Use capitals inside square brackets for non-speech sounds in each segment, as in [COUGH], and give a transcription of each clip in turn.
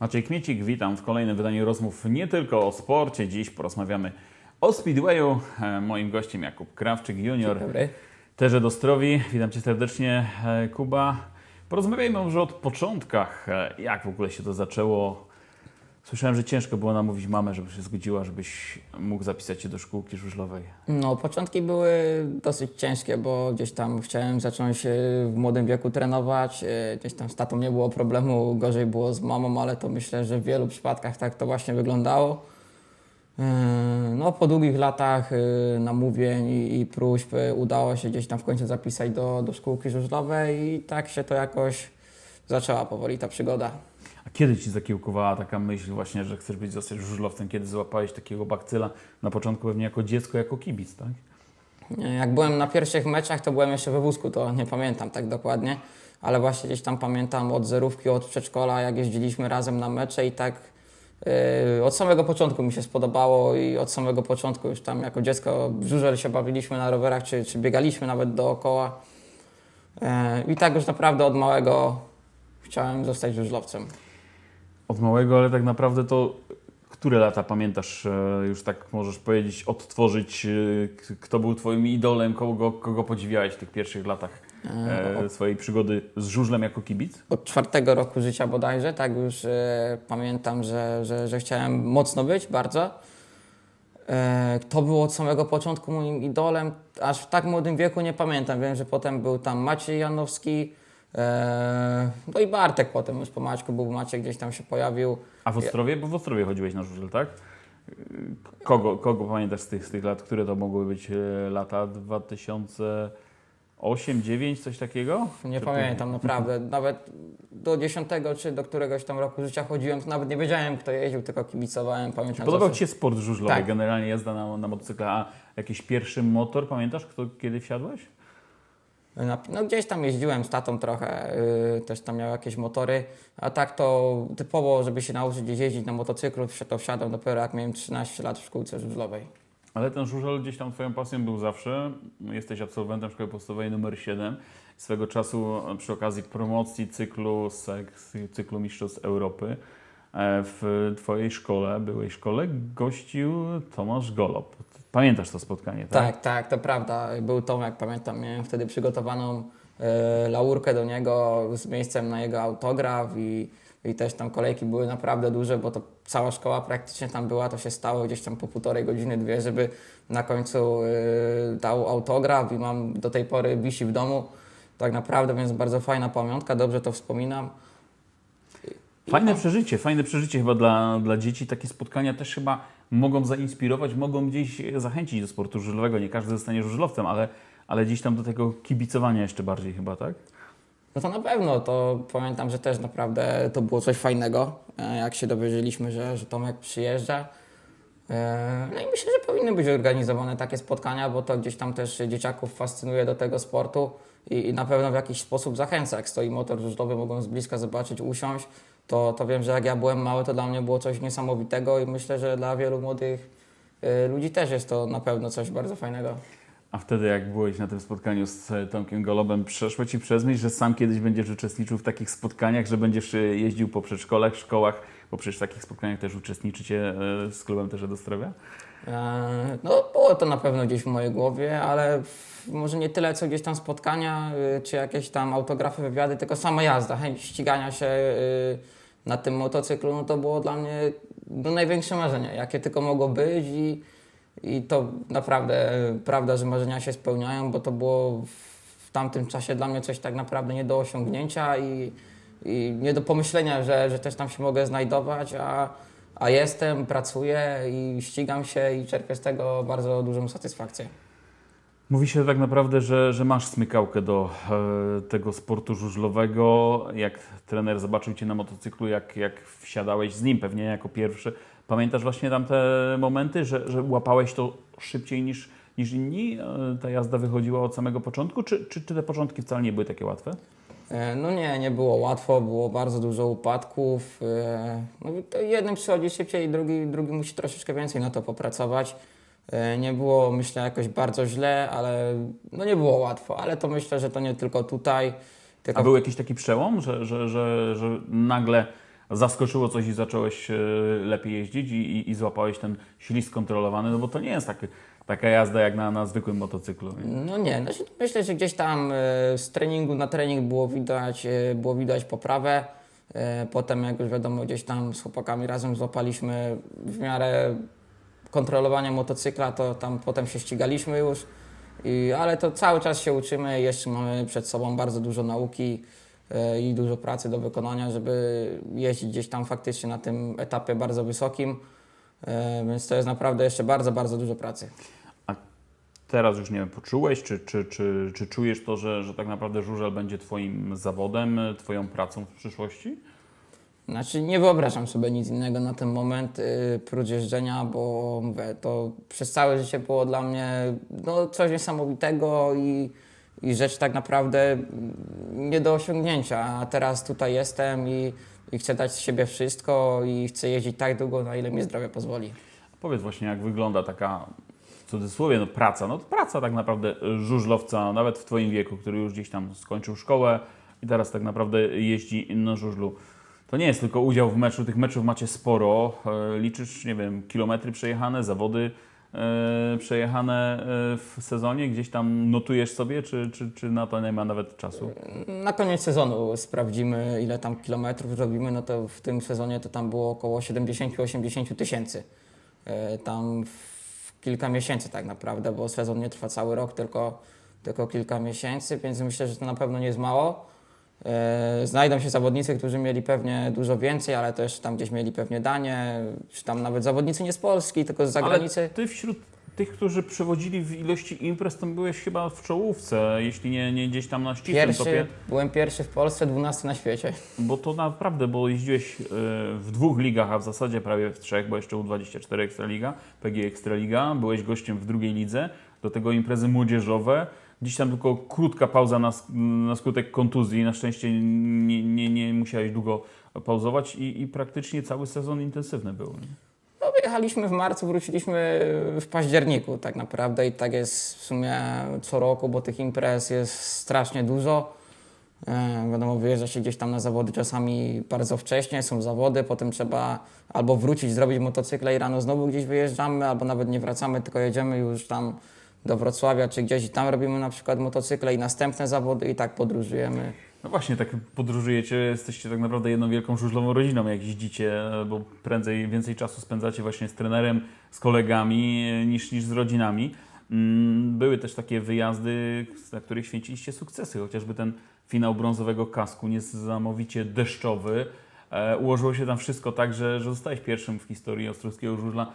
Maciej Kmiecik, witam w kolejnym wydaniu rozmów nie tylko o sporcie. Dziś porozmawiamy o Speedwayu. E, Moim gościem Jakub Krawczyk junior. Dobry. Terze Dostrowi, witam Cię serdecznie, e, Kuba. Porozmawiajmy może o początkach, e, jak w ogóle się to zaczęło. Słyszałem, że ciężko było namówić mamę, żeby się zgodziła, żebyś mógł zapisać się do szkółki żużlowej. No, początki były dosyć ciężkie, bo gdzieś tam chciałem zacząć e, w młodym wieku trenować. e, Gdzieś tam z tatą nie było problemu, gorzej było z mamą, ale to myślę, że w wielu przypadkach tak to właśnie wyglądało. E, No, po długich latach namówień i, próśb udało się gdzieś tam w końcu zapisać do, do szkółki żużlowej i tak się to jakoś zaczęła powoli ta przygoda. Kiedy Ci zakiełkowała taka myśl właśnie, że chcesz być zostać żużlowcem? Kiedy złapałeś takiego bakcyla? Na początku pewnie jako dziecko, jako kibic, tak? Jak byłem na pierwszych meczach, to byłem jeszcze we wózku, to nie pamiętam tak dokładnie, ale właśnie gdzieś tam pamiętam od zerówki, od przedszkola, jak jeździliśmy razem na mecze i tak yy, od samego początku mi się spodobało i od samego początku już tam jako dziecko żużel się bawiliśmy na rowerach, czy, czy biegaliśmy nawet dookoła. Yy, I tak już naprawdę od małego chciałem zostać żużlowcem. Od małego, ale tak naprawdę to które lata pamiętasz, e, już tak możesz powiedzieć, odtworzyć, e, kto był Twoim idolem, kogo, kogo podziwiałeś w tych pierwszych latach e, swojej przygody z żużlem jako kibic? od czwartego roku życia bodajże, tak już e, pamiętam, że, że, że chciałem mocno być, bardzo. E, to było od samego początku moim idolem, aż w tak młodym wieku nie pamiętam. Wiem, że potem był tam Maciej Janowski, e, no i Bartek potem już po Maćku był Maciek, gdzieś tam się pojawił. A w Ostrowie? Bo w Ostrowie chodziłeś na żużel, tak? Kogo, kogo pamiętasz z tych, z tych lat? Które to mogły być e, lata? 2008, 2009, coś takiego? Nie Czy pamiętam naprawdę. [LAUGHS] Nawet do 10 czy do któregoś tam roku życia chodziłem, to nawet nie wiedziałem kto jeździł, tylko kibicowałem. Pamiętam Podobał Ci się sport żużlowy, Tak. generalnie jazda na, na motocykla, a jakiś pierwszy motor, pamiętasz, kto, kiedy wsiadłeś? No gdzieś tam jeździłem z tatą trochę, yy, też tam miał jakieś motory, a tak to typowo, żeby się nauczyć jeździć na motocyklu, to wsiadłem dopiero jak miałem 13 lat w szkółce żużlowej. Ale ten żużel gdzieś tam Twoją pasją był zawsze. Jesteś absolwentem szkoły podstawowej numer 7. Swego czasu e, przy okazji promocji cyklu SEX, cyklu Mistrzostw Europy e, w Twojej szkole, byłej szkole, gościł Tomasz Golob. Pamiętasz to spotkanie, tak? Tak, tak, to prawda. Był Tomek, pamiętam, miałem wtedy przygotowaną e, laurkę do niego z miejscem na jego autograf i, i też tam kolejki były naprawdę duże, bo to cała szkoła praktycznie tam była, to się stało gdzieś tam po półtorej godziny, dwie, żeby na końcu e, dał autograf i mam do tej pory wisi w domu. Tak naprawdę, więc bardzo fajna pamiątka, dobrze to wspominam. Fajne przeżycie, fajne przeżycie chyba dla, dla dzieci. Takie spotkania też chyba mogą zainspirować, mogą gdzieś zachęcić do sportu żużlowego. Nie każdy zostanie żużlowcem, ale, ale gdzieś tam do tego kibicowania jeszcze bardziej chyba, tak? No to na pewno, to pamiętam, że też naprawdę to było coś fajnego, e, jak się dowiedzieliśmy, że, że Tomek przyjeżdża. E, No i myślę, że powinny być organizowane takie spotkania, bo to gdzieś tam też dzieciaków fascynuje do tego sportu i, i na pewno w jakiś sposób zachęca. Jak stoi motor żużlowy, mogą z bliska zobaczyć, usiąść, to, to wiem, że jak ja byłem mały, to dla mnie było coś niesamowitego i myślę, że dla wielu młodych e, ludzi też jest to na pewno coś bardzo fajnego. A wtedy, jak byłeś na tym spotkaniu z e, Tomkiem Golobem, przeszło Ci przez myśl, że sam kiedyś będziesz uczestniczył w takich spotkaniach, że będziesz e, jeździł po przedszkolach, szkołach, bo przecież w takich spotkaniach też uczestniczycie e, z klubem też do? E, No, było to na pewno gdzieś w mojej głowie, ale może nie tyle, co gdzieś tam spotkania, y, czy jakieś tam autografy, wywiady, tylko sama jazda, chęć ścigania się y, na tym motocyklu, no to było dla mnie no, największe marzenie, jakie tylko mogło być i, i to naprawdę y, prawda, że marzenia się spełniają, bo to było w tamtym czasie dla mnie coś tak naprawdę nie do osiągnięcia i, i nie do pomyślenia, że, że też tam się mogę znajdować, a, a jestem, pracuję i ścigam się i czerpię z tego bardzo dużą satysfakcję. Mówi się tak naprawdę, że, że masz smykałkę do e, tego sportu żużlowego. Jak trener zobaczył Cię na motocyklu, jak, jak wsiadałeś z nim pewnie jako pierwszy. Pamiętasz właśnie tamte momenty, że, że łapałeś to szybciej niż, niż inni? E, ta jazda wychodziła od samego początku, czy, czy, czy te początki wcale nie były takie łatwe? E, No nie, nie było łatwo, było bardzo dużo upadków. e, No to jednym przychodzi szybciej, drugi, drugi musi troszeczkę więcej na to popracować. E, Nie było, myślę, jakoś bardzo źle, ale no nie było łatwo, ale to myślę, że to nie tylko tutaj. Tylko A był jakiś taki przełom, że, że, że, że nagle zaskoczyło coś i zacząłeś e, lepiej jeździć i, i, i złapałeś ten ślizg kontrolowany, no bo to nie jest taki, taka jazda jak na, na zwykłym motocyklu. nie? No nie, znaczy myślę, że gdzieś tam e, z treningu na trening było widać, e, było widać poprawę. Potem jak już wiadomo, gdzieś tam z chłopakami razem złapaliśmy w miarę kontrolowania motocykla, to tam potem się ścigaliśmy już. I, ale to cały czas się uczymy, jeszcze mamy przed sobą bardzo dużo nauki i dużo pracy do wykonania, żeby jeździć gdzieś tam faktycznie na tym etapie bardzo wysokim. E, Więc to jest naprawdę jeszcze bardzo, bardzo dużo pracy. Teraz już nie wiem, poczułeś, czy, czy, czy, czy czujesz to, że, że tak naprawdę żużel będzie Twoim zawodem, e, Twoją pracą w przyszłości? Znaczy nie wyobrażam sobie nic innego na ten moment yy, prócz jeżdżenia, bo mówię, to przez całe życie było dla mnie no, coś niesamowitego i, i rzecz tak naprawdę mm, nie do osiągnięcia. A teraz tutaj jestem i, i chcę dać z siebie wszystko i chcę jeździć tak długo, na ile mi zdrowie pozwoli. Powiedz właśnie, jak wygląda taka, w cudzysłowie, no praca. No praca tak naprawdę żużlowca, nawet w Twoim wieku, który już gdzieś tam skończył szkołę i teraz tak naprawdę jeździ na żużlu. To nie jest tylko udział w meczu, tych meczów macie sporo. E, Liczysz, nie wiem, kilometry przejechane, zawody przejechane e, w sezonie, gdzieś tam notujesz sobie, czy, czy, czy na to nie ma nawet czasu? Na koniec sezonu sprawdzimy, ile tam kilometrów robimy. No to w tym sezonie to tam było około 70-80 tysięcy. E, Tam w kilka miesięcy tak naprawdę, bo sezon nie trwa cały rok, tylko, tylko kilka miesięcy, więc myślę, że to na pewno nie jest mało. E, Znajdą się zawodnicy, którzy mieli pewnie dużo więcej, ale też tam gdzieś mieli pewnie danie, czy tam nawet zawodnicy nie z Polski, tylko z zagranicy. Ale ty wśród tych, którzy przewodzili w ilości imprez, to byłeś chyba w czołówce, jeśli nie, nie gdzieś tam na ścisłym topie. Pierwszy, byłem pierwszy w Polsce, 12 na świecie. Bo to naprawdę, bo jeździłeś e, w dwóch ligach, a w zasadzie prawie w trzech, bo jeszcze U24 Ekstraliga, PG Ekstraliga, byłeś gościem w drugiej lidze, do tego imprezy młodzieżowe. Dziś tam tylko krótka pauza na, na skutek kontuzji, na szczęście nie, nie, nie musiałeś długo pauzować i, i praktycznie cały sezon intensywny był. nie? No, wyjechaliśmy w marcu, wróciliśmy w październiku tak naprawdę i tak jest w sumie co roku, bo tych imprez jest strasznie dużo. E, wiadomo, wyjeżdża się gdzieś tam na zawody czasami bardzo wcześnie, są zawody, potem trzeba albo wrócić, zrobić motocykle i rano znowu gdzieś wyjeżdżamy, albo nawet nie wracamy, tylko jedziemy już tam do Wrocławia czy gdzieś i tam robimy na przykład motocykle i następne zawody i tak podróżujemy. No właśnie, tak podróżujecie, jesteście tak naprawdę jedną wielką żużlową rodziną, jak jeździcie, bo prędzej więcej czasu spędzacie właśnie z trenerem, z kolegami niż, niż z rodzinami. Mm, Były też takie wyjazdy, na których święciliście sukcesy, chociażby ten finał brązowego kasku, niesamowicie deszczowy. E, Ułożyło się tam wszystko tak, że, że zostałeś pierwszym w historii Ostrowskiego Żużla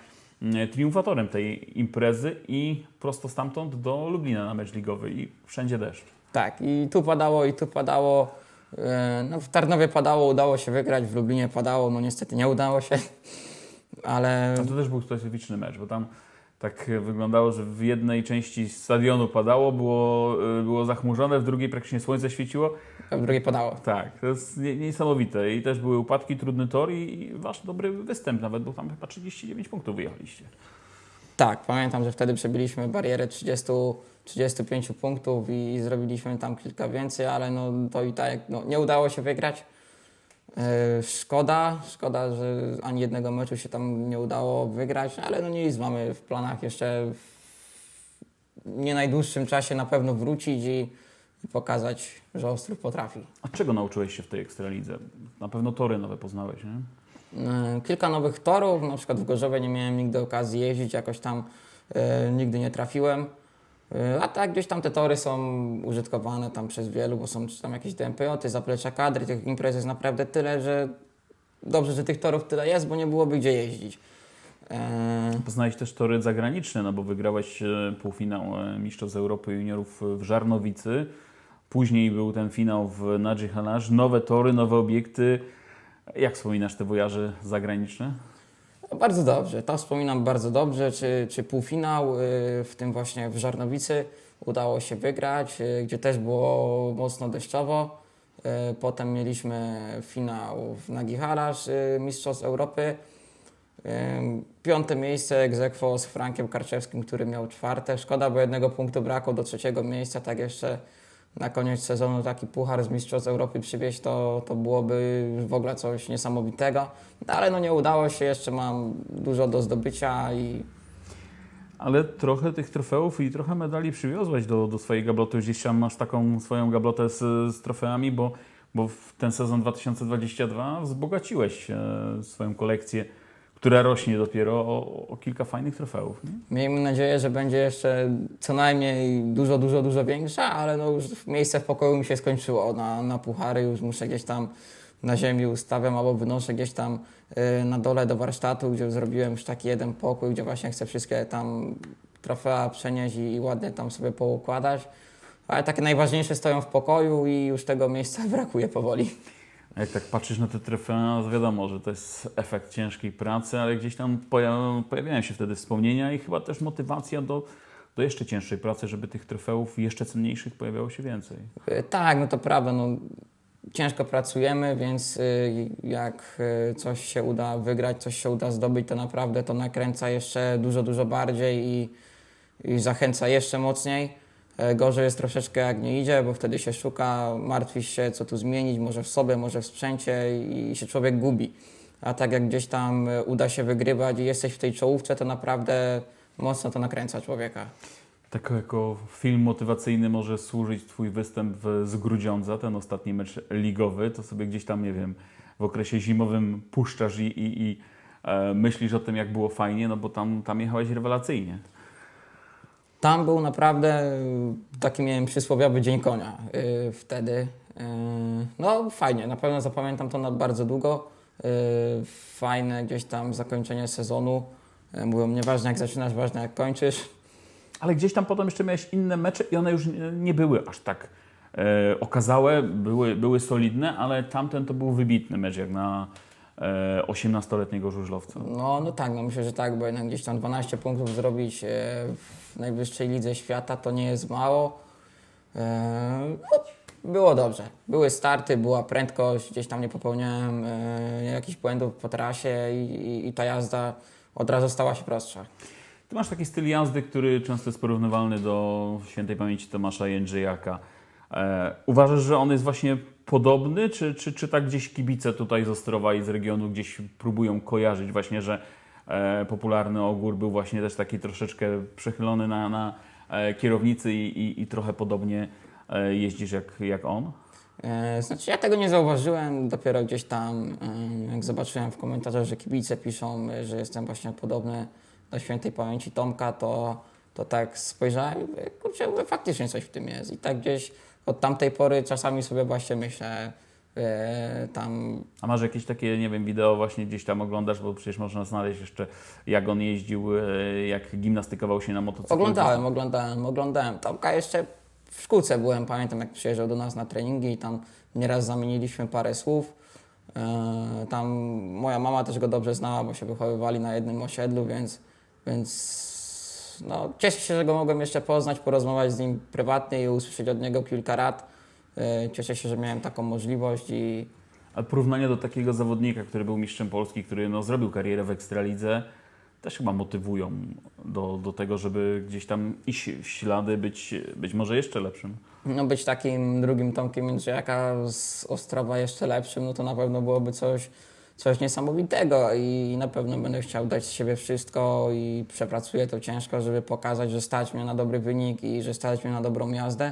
triumfatorem tej imprezy i prosto stamtąd do Lublina na mecz ligowy i wszędzie deszcz. Tak, i tu padało, i tu padało. E, No, w Tarnowie padało, udało się wygrać, w Lublinie padało, no niestety nie udało się, [LAUGHS] ale A to też był specyficzny mecz, bo tam tak wyglądało, że w jednej części stadionu padało, było, y, było zachmurzone, w drugiej praktycznie słońce świeciło. w drugiej padało. Tak, to jest nie- niesamowite. I też były upadki, trudny tor i i wasz dobry występ nawet, bo tam chyba 39 punktów wyjechaliście. Tak, pamiętam, że wtedy przebiliśmy barierę 30, 35 punktów i, zrobiliśmy tam kilka więcej, ale no to i tak no, nie udało się wygrać. E, szkoda, szkoda, że ani jednego meczu się tam nie udało wygrać, ale no nic, mamy w planach jeszcze w nie najdłuższym czasie na pewno wrócić i, pokazać, że Ostrów potrafi. A czego nauczyłeś się w tej ekstralidze? Na pewno tory nowe poznałeś, nie? E, Kilka nowych torów, na przykład w Gorzowie nie miałem nigdy okazji jeździć, jakoś tam e, nigdy nie trafiłem. A tak gdzieś tam te tory są użytkowane tam przez wielu, bo są tam jakieś DMPJ, zaplecza kadry, tych imprez jest naprawdę tyle, że dobrze, że tych torów tyle jest, bo nie byłoby gdzie jeździć. E, Poznałeś też tory zagraniczne, no bo wygrałeś e, półfinał e, Mistrzostw Europy Juniorów w Żarnowicy. Później był ten finał w Hanasz. Nowe tory, nowe obiekty. Jak wspominasz te wojaże zagraniczne? No, Bardzo dobrze, to wspominam bardzo dobrze, czy, czy półfinał, y, w tym właśnie w Żarnowicy udało się wygrać, y, gdzie też było mocno deszczowo. Y, Potem mieliśmy finał w Nagi Harasz, y, Mistrzostw Europy. Piąte miejsce aequo z Frankiem Karczewskim, który miał czwarte. Szkoda, bo jednego punktu brakło do trzeciego miejsca, tak jeszcze na koniec sezonu taki puchar z Mistrzostw Europy przywieźć, to, to byłoby już w ogóle coś niesamowitego. No, ale no nie udało się, jeszcze mam dużo do zdobycia i Ale trochę tych trofeów i trochę medali przywiozłeś do, do swojej gabloty. Gdzieś tam masz taką swoją gablotę z, z trofeami, bo, bo w ten sezon 2022 wzbogaciłeś e, swoją kolekcję, która rośnie dopiero o, o kilka fajnych trofeów. Nie? miejmy nadzieję, że będzie jeszcze co najmniej dużo, dużo, dużo większa, ale no już miejsce w pokoju mi się skończyło na, na puchary, już muszę gdzieś tam na ziemi ustawiam albo wynoszę gdzieś tam y, na dole do warsztatu, gdzie zrobiłem już taki jeden pokój, gdzie właśnie chcę wszystkie tam trofea przenieść i, i ładnie tam sobie poukładać. Ale takie najważniejsze stoją w pokoju i już tego miejsca [LAUGHS] brakuje powoli. Jak tak patrzysz na te trofea, to wiadomo, że to jest efekt ciężkiej pracy, ale gdzieś tam poja- pojawiają się wtedy wspomnienia i chyba też motywacja do, do jeszcze cięższej pracy, żeby tych trofeów jeszcze cenniejszych pojawiało się więcej. Y, Tak, no to prawda. No, ciężko pracujemy, więc y, jak y, coś się uda wygrać, coś się uda zdobyć, to naprawdę to nakręca jeszcze dużo, dużo bardziej i, i zachęca jeszcze mocniej. E, Gorzej jest troszeczkę jak nie idzie, bo wtedy się szuka, martwisz się, co tu zmienić, może w sobie, może w sprzęcie i się człowiek gubi. A tak jak gdzieś tam y, uda się wygrywać i jesteś w tej czołówce, to naprawdę mocno to nakręca człowieka. Tak jako film motywacyjny może służyć Twój występ z Grudziądza, ten ostatni mecz ligowy, to sobie gdzieś tam, nie wiem, w okresie zimowym puszczasz i, i, i e, myślisz o tym, jak było fajnie, no bo tam, tam jechałeś rewelacyjnie. Tam był naprawdę y, taki miałem przysłowiowy dzień konia y, wtedy. Y, no fajnie, na pewno zapamiętam to na bardzo długo. Y, fajne gdzieś tam zakończenie sezonu. Y, mówią, nieważne jak zaczynasz, ważne jak kończysz. Ale gdzieś tam potem jeszcze miałeś inne mecze i one już nie- były aż tak e, okazałe, były, były solidne, ale tamten to był wybitny mecz, jak na 18-letniego żużlowca. No, no tak, no myślę, że tak, bo jednak gdzieś tam 12 punktów zrobić y, w najwyższej lidze świata to nie jest mało. Y, no, było dobrze. Były starty, była prędkość, gdzieś tam nie popełniałem jakichś błędów po trasie i, i, i ta jazda od razu stała się prostsza. Ty masz taki styl jazdy, który często jest porównywalny do świętej pamięci Tomasza Jędrzejaka. E, uważasz, że on jest właśnie podobny, czy, czy, czy tak gdzieś kibice tutaj z Ostrowa i z regionu gdzieś próbują kojarzyć właśnie, że e, popularny ogór był właśnie też taki troszeczkę przechylony na, na e, kierownicy i, i, i trochę podobnie jeździsz jak, jak on? Znaczy ja tego nie zauważyłem, dopiero gdzieś tam jak zobaczyłem w komentarzach, że kibice piszą, że jestem właśnie podobny do świętej pamięci Tomka, to, to tak spojrzałem kurczę, faktycznie coś w tym jest. I tak gdzieś od tamtej pory czasami sobie właśnie myślę, e, tam A masz jakieś takie, nie wiem, wideo właśnie gdzieś tam oglądasz, bo przecież można znaleźć jeszcze jak on jeździł, e, jak gimnastykował się na motocyklu. Oglądałem, oglądałem, oglądałem. Tomka jeszcze w szkółce byłem, pamiętam jak przyjeżdżał do nas na treningi i tam nieraz zamieniliśmy parę słów. E, Tam moja mama też go dobrze znała, bo się wychowywali na jednym osiedlu, więc, więc no, cieszę się, że go mogłem jeszcze poznać, porozmawiać z nim prywatnie i usłyszeć od niego kilka rad. E, Cieszę się, że miałem taką możliwość i A porównanie do takiego zawodnika, który był mistrzem Polski, który no, zrobił karierę w Ekstralidze, też chyba motywują do, do tego, żeby gdzieś tam iść w ślady, być, być może jeszcze lepszym. no, być takim drugim Tomkiem Jędrzejaka z Ostrowa jeszcze lepszym, no to na pewno byłoby coś, coś niesamowitego i na pewno będę chciał dać z siebie wszystko i przepracuję to ciężko, żeby pokazać, że stać mnie na dobry wynik i że stać mnie na dobrą jazdę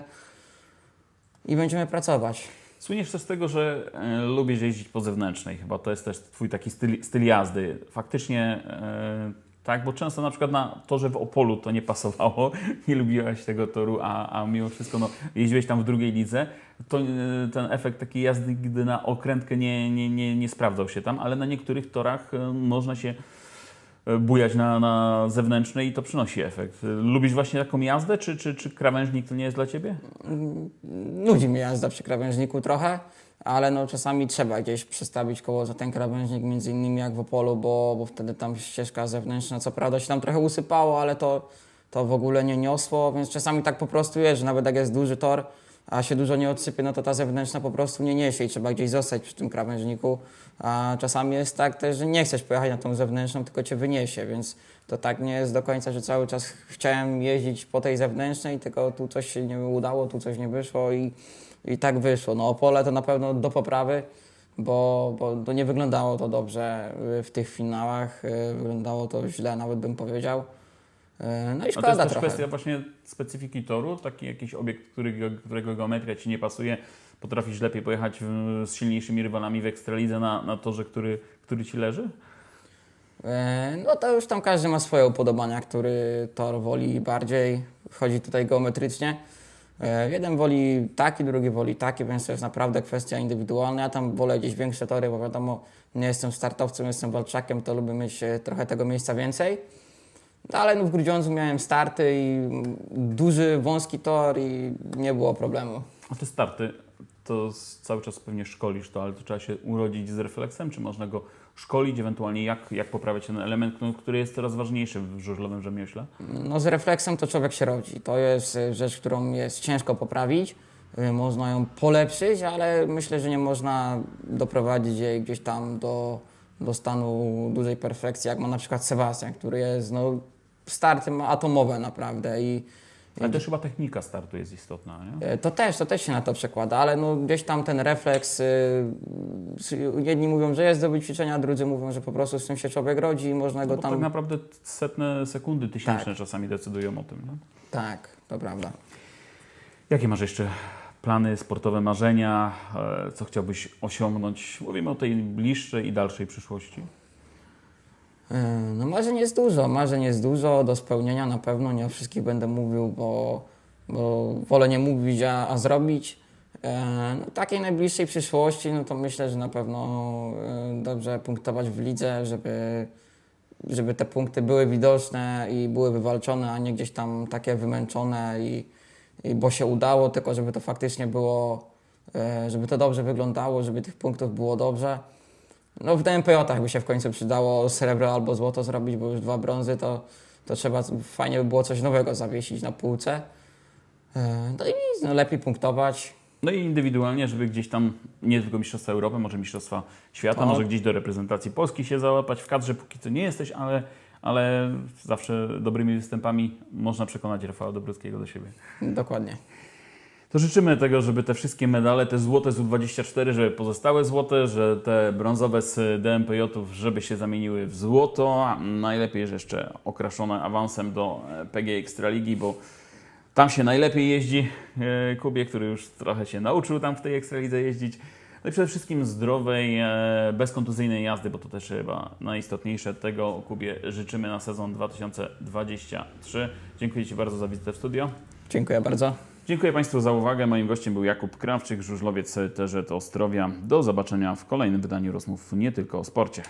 i będziemy pracować. Słyniesz też z tego, że e, lubisz jeździć po zewnętrznej. Chyba to jest też twój taki styl, styl jazdy. Faktycznie e, tak, bo często na przykład na torze w Opolu to nie pasowało, [LAUGHS] nie lubiłaś tego toru, a, a mimo wszystko no, jeździłeś tam w drugiej lidze, to e, ten efekt takiej jazdy, gdy na okrętkę nie, nie, nie, nie sprawdzał się tam, ale na niektórych torach e, można się e, bujać na, na zewnętrznej i to przynosi efekt. Lubisz właśnie taką jazdę, czy, czy, czy krawężnik to nie jest dla Ciebie? Nudzi mnie jazda przy krawężniku trochę, ale no czasami trzeba gdzieś przestawić koło za ten krawężnik, między innymi jak w Opolu, bo, bo wtedy tam ścieżka zewnętrzna, co prawda się tam trochę usypało, ale to, to w ogóle nie niosło, więc czasami tak po prostu jest, że nawet jak jest duży tor, a się dużo nie odsypie, no to ta zewnętrzna po prostu nie niesie i trzeba gdzieś zostać przy tym krawężniku. A czasami jest tak też, że nie chcesz pojechać na tą zewnętrzną, tylko cię wyniesie, więc to tak nie jest do końca, że cały czas chciałem jeździć po tej zewnętrznej, tylko tu coś się nie udało, tu coś nie wyszło i, i tak wyszło. No Opole to na pewno do poprawy, bo, bo to nie wyglądało to dobrze y, w tych finałach, y, wyglądało to źle, nawet bym powiedział. Y, No i A to szkoda jest też kwestia właśnie specyfiki toru, taki jakiś obiekt, którego, którego geometria Ci nie pasuje, potrafisz lepiej pojechać w, z silniejszymi rywalami w Ekstralidze na, na torze, który, który Ci leży? No to już tam każdy ma swoje upodobania, który tor woli bardziej. Chodzi tutaj geometrycznie. E, Jeden woli taki, drugi woli taki, więc to jest naprawdę kwestia indywidualna. Ja tam wolę gdzieś większe tory, bo wiadomo, nie jestem startowcem, jestem walczakiem, to lubię mieć e, trochę tego miejsca więcej. No, ale no, w Grudziądzu miałem starty i mm, duży, wąski tor i nie było problemu. A te starty, to cały czas pewnie szkolisz to, ale to trzeba się urodzić z refleksem, czy można go szkolić, ewentualnie jak, jak poprawiać ten element, no, który jest coraz ważniejszy w żużlowym rzemiośle? No z refleksem to człowiek się rodzi. To jest y, rzecz, którą jest ciężko poprawić. Y, Można ją polepszyć, ale myślę, że nie można doprowadzić jej gdzieś tam do, do stanu dużej perfekcji, jak ma na przykład Sebastian, który jest, no, starty ma atomowe naprawdę i Ale też chyba technika startu jest istotna, nie? y, to też, to też się na to przekłada, ale no, gdzieś tam ten refleks, y, y, jedni mówią, że jest do wyćwiczenia, drudzy mówią, że po prostu z tym się człowiek rodzi i można No go bo tam... tak naprawdę setne sekundy, tysięczne Tak. czasami decydują o tym. No? Tak, to prawda. Jakie masz jeszcze plany, sportowe marzenia? E, Co chciałbyś osiągnąć? Mówimy o tej bliższej i dalszej przyszłości. No marzeń jest dużo, marzeń jest dużo do spełnienia na pewno, nie o wszystkich będę mówił, bo, bo wolę nie mówić, a, a zrobić. No, takiej najbliższej przyszłości, no to myślę, że na pewno dobrze punktować w lidze, żeby, żeby te punkty były widoczne i były wywalczone, a nie gdzieś tam takie wymęczone i, i bo się udało, tylko żeby to faktycznie było, e, żeby to dobrze wyglądało, żeby tych punktów było dobrze. No w DMPJ-ach by się w końcu przydało srebro albo złoto zrobić, bo już dwa brązy to, to trzeba, fajnie by było coś nowego zawiesić na półce. E, No i nic, no lepiej punktować. No i indywidualnie, żeby gdzieś tam, nie tylko Mistrzostwa Europy, może Mistrzostwa Świata, Tak. może gdzieś do reprezentacji Polski się załapać. W kadrze póki co nie jesteś, ale, ale zawsze dobrymi występami można przekonać Rafała Dobrockiego do siebie. Dokładnie. To życzymy tego, żeby te wszystkie medale, te złote z U24, żeby pozostały złote, że te brązowe z DMPJ-ów, żeby się zamieniły w złoto. a Najlepiej, że jeszcze okraszone awansem do e, PG Ekstraligi, bo tam się najlepiej jeździ e, Kubie, który już trochę się nauczył tam w tej Ekstralidze jeździć. No i przede wszystkim zdrowej, e, bezkontuzyjnej jazdy, bo to też chyba najistotniejsze. Tego Kubie życzymy na sezon 2023. Dziękuję Ci bardzo za wizytę w studio. Dziękuję bardzo. Dziękuję Państwu za uwagę. Moim gościem był Jakub Krawczyk, żużlowiec TZ Ostrowia. Do zobaczenia w kolejnym wydaniu rozmów nie tylko o sporcie.